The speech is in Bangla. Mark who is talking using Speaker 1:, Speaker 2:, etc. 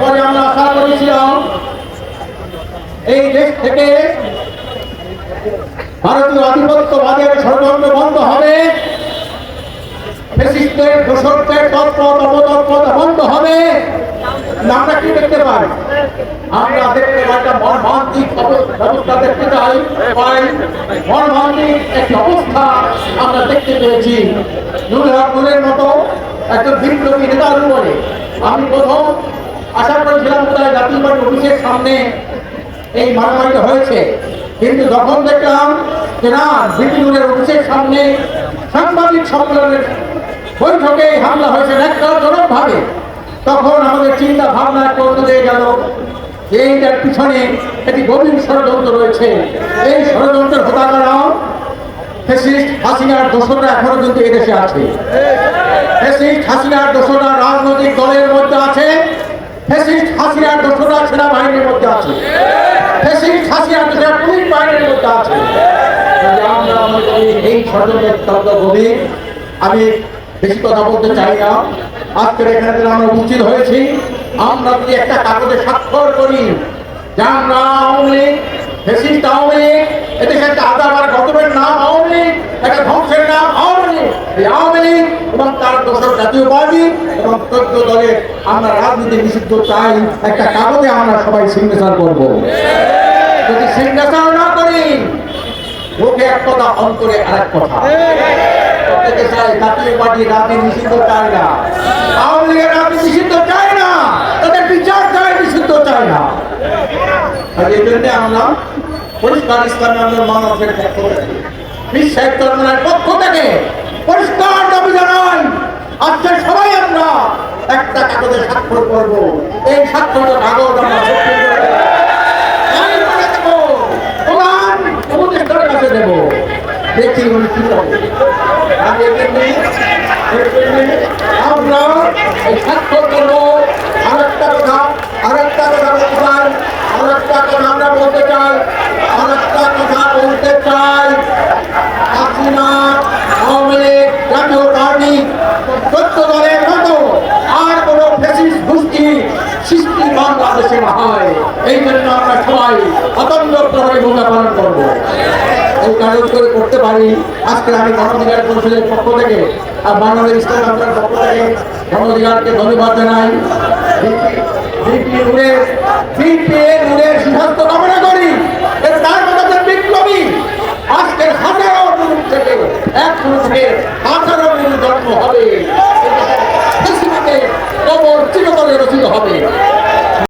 Speaker 1: পরে আমরা আশা করেছিলাম, এই দেশ থেকে ভারতীয় আধিপত্যবাদের ষড়যন্ত্র বন্ধ হবে ফেসিস্টের বন্ধ হবে। আমরা কি দেখতে পাই? আমরা দেখতে একটা মর্মান্তিক ব্যবস্থা দেখতে চাই। পাই মর্মান্তিক একটি অবস্থা আমরা দেখতে পেয়েছি। মতো একজন বিপ্লবী নেতার উপরে। আমি প্রথম আশা করেছিলাম বোধহয় জাতীয় পার্টি অফিসের সামনে এই মারামারিটা হয়েছে। কিন্তু যখন দেখলাম যে না অফিসের সামনে সাংবাদিক সম্মেলনের বৈঠকে হামলা হয়েছে ন্যাক্কারজনক ভাবে তখন আমাদের চিন্তা ভাবনা অন্য দিয়ে গেল যে এইটার পিছনে একটি গভীর ষড়যন্ত্র রয়েছে। এই ষড়যন্ত্রের হোতাকারা ফেসিস্ট হাসিনার দোষরা এখনও কিন্তু এদেশে আছে। ফেসিস্ট রাজনৈতিক দলের মধ্যে আছে। ফেসিস্ট সেনাবাহিনীর মধ্যে আছে। ফেসিস্ট পুলিশ বাহিনীর মধ্যে আছে। আমরা এই ষড়যন্ত্রের তত্ত্ব গভীর। আমি বেশি কথা বলতে চাই না। আজকের এখানে আমরা উপস্থিত হয়েছি, আমরা যদি একটা কাগজে স্বাক্ষর করি যে আমরা আওয়ামী লীগ, ফেসিস্ট আওয়ামী লীগ, এদেশে একটা আদাবার গতবের নাম আওয়ামী লীগ একটা ধ্বংসের নাম আওয়ামী লীগ আওয়ামী লীগ এবং তার দোষর জাতীয় পার্টি এবং চোদ্দ দলের আমরা রাজনীতি নিষিদ্ধ চাই, একটা কাগজে আমরা সবাই সিগনেচার করব। যদি সিগনেচার না করি, মুখে এক কথা, অন্তরে কথা। জাতীয় পার্টি রাজনীতি নিষিদ্ধ চায় না। নিষিদ্ধ না। বিচার চায় না। আর এই জন্য পরিষ্কার ইসলামী আন্দোলন মানুষের পক্ষ থেকে পরিষ্কার দাবি জানাই আজকে সবাই আমরা একটা কাগজে স্বাক্ষর করব। এই স্বাক্ষর কাগজ আমরা দেখি আমরা এই স্বাক্ষর করব আর একটা কথা আর একটা কথা বলতে চাই আর একটা কথা আমরা বলতে চাই আর একটা কথা বলতে চাই হাসিনা আওয়ামী লীগ জাতীয় পার্টি সত্য দলের মতো আর কোন ফেসিস গোষ্ঠী সৃষ্টি বাংলাদেশে না হয় এই জন্য আমরা সবাই অতন্ত্র পালন করব। এই কাজ করে করতে পারি। আজকে আমি গণঅধিকার পরিষদের পক্ষ থেকে আর বাংলাদেশ ইসলাম আন্দোলনের পক্ষ থেকে গণঅধিকারকে ধন্যবাদ জানাই। এক হবে। হবে।